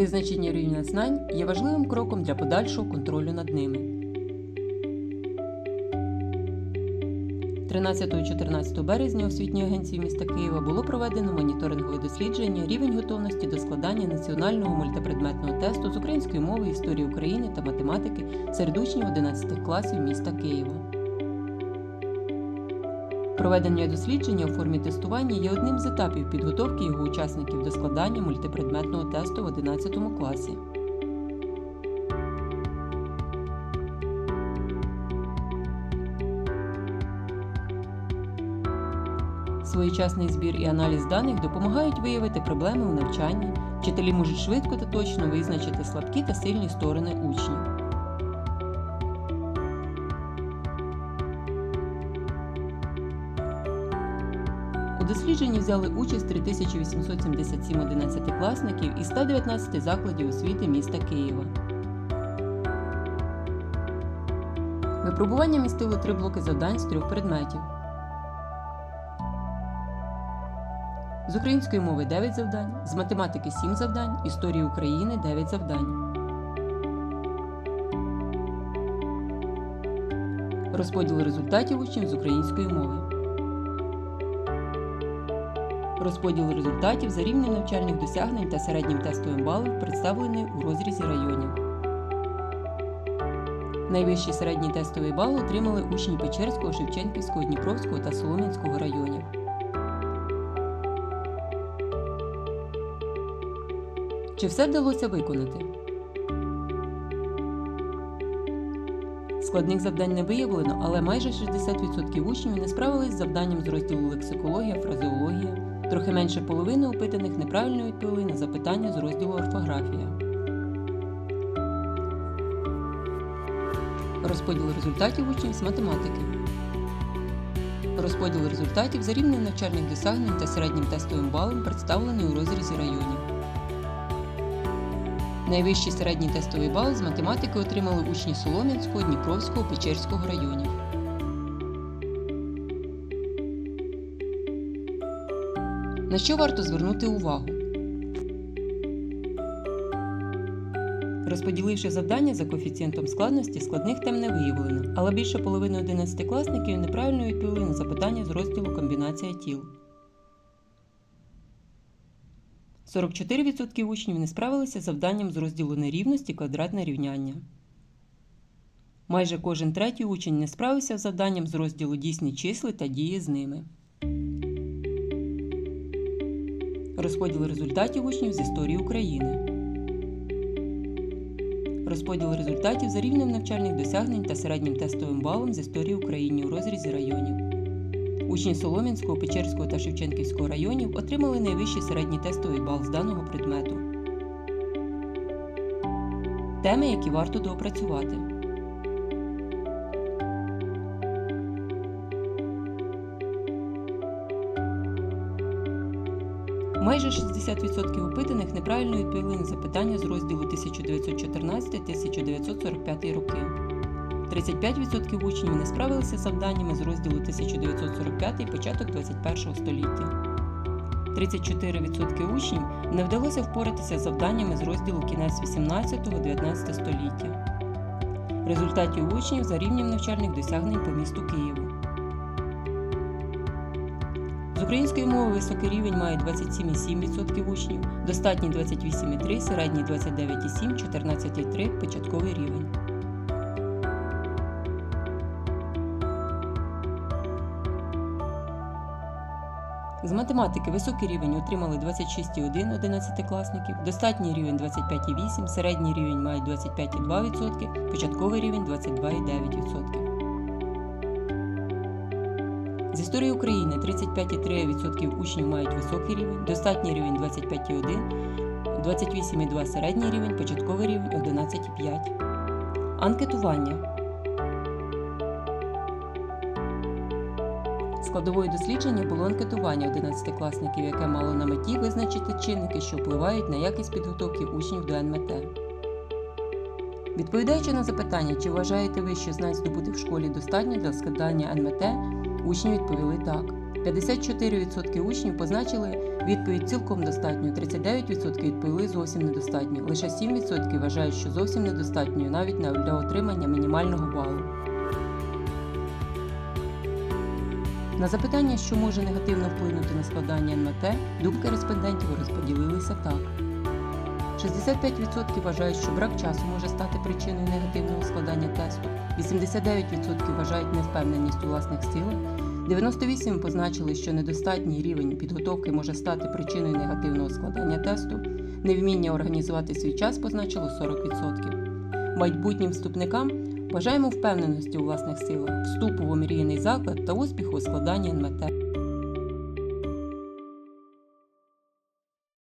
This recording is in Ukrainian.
Визначення рівня знань є важливим кроком для подальшого контролю над ними. 13-14 березня освітньої агенції міста Києва було проведено моніторингове дослідження рівень готовності до складання національного мультипредметного тесту з української мови, історії України та математики серед учнів 11 класів міста Києва. Проведення дослідження у формі тестування є одним з етапів підготовки його учасників до складання мультипредметного тесту в 11 класі. Своєчасний збір і аналіз даних допомагають виявити проблеми у навчанні. Вчителі можуть швидко та точно визначити слабкі та сильні сторони учнів. Дослідженні взяли участь 3877 одинадцятикласників із 119 закладів освіти міста Києва. Випробування містило три блоки завдань з трьох предметів. З української мови 9 завдань, з математики 7 завдань, історії України 9 завдань. Розподіл результатів учнів з української мови. Розподіл результатів за рівнем навчальних досягнень та середнім тестовим балом представлений у розрізі районів. Найвищий середній тестовий бал отримали учні Печерського, Шевченківського, Дніпровського та Солом'янського районів. Чи все вдалося виконати? Складних завдань не виявлено, але майже 60% учнів не справились з завданням з розділу лексикологія, фразеологія. Трохи менше половини опитаних неправильно відповіли на запитання з розділу орфографія. Розподіл результатів учнів з математики. Розподіл результатів за рівнем навчальних досягнень та середнім тестовим балом представлений у розрізі районів. Найвищий середній тестовий бал з математики отримали учні Солом'янського, Дніпровського, Печерського районів. На що варто звернути увагу? Розподіливши завдання за коефіцієнтом складності, складних тем не виявлено, але більше половини 11-класників неправильно відповіли на запитання з розділу комбінація тіл. 44% учнів не справилися з завданням з розділу нерівності квадратне рівняння. Майже кожен третій учень не справився з завданням з розділу дійсні числи та дії з ними. Розподіл результатів учнів з історії України. Розподіл результатів за рівнем навчальних досягнень та середнім тестовим балом з історії України у розрізі районів. Учні Солом'янського, Печерського та Шевченківського районів отримали найвищий середній тестовий бал з даного предмету. Теми, які варто доопрацювати. Майже 60% опитаних неправильно відповіли на запитання з розділу 1914-1945 роки. 35% учнів не справилися з завданнями з розділу 1945 початок 21 століття. 34% учнів не вдалося впоратися з завданнями з розділу кінець 18-19 століття. Результатів учнів за рівнем навчальних досягнень по місту Києву. З української мови високий рівень має 27,7% учнів, достатній 28,3, середній 29,7, 14,3, початковий рівень. З математики високий рівень отримали 26,1 одинадцятикласників, достатній рівень 25,8, середній рівень мають 25,2%, початковий рівень 22,9%. З історії України 35,3% учнів мають високий рівень, достатній рівень 25,1, 28,2 середній рівень, початковий рівень 11,5. Анкетування. Складовою дослідження було анкетування 11-класників, яке мало на меті визначити чинники, що впливають на якість підготовки учнів до НМТ. Відповідаючи на запитання, чи вважаєте ви, що знань здобутих в школі достатньо для складання НМТ, учні відповіли так. 54% учнів позначили відповідь цілком достатньо, 39% відповіли зовсім недостатньо. Лише 7% вважають, що зовсім недостатньо навіть для отримання мінімального балу. На запитання, що може негативно вплинути на складання НМТ, думки респондентів розподілилися так. 65% вважають, що брак часу може стати причиною негативного складання тесту, 89% вважають невпевненість у власних силах, 98% позначили, що недостатній рівень підготовки може стати причиною негативного складання тесту, невміння організувати свій час позначило 40%. Майбутнім вступникам бажаємо впевненості у власних силах, вступу в омріяний заклад та успіху у складанні НМТ.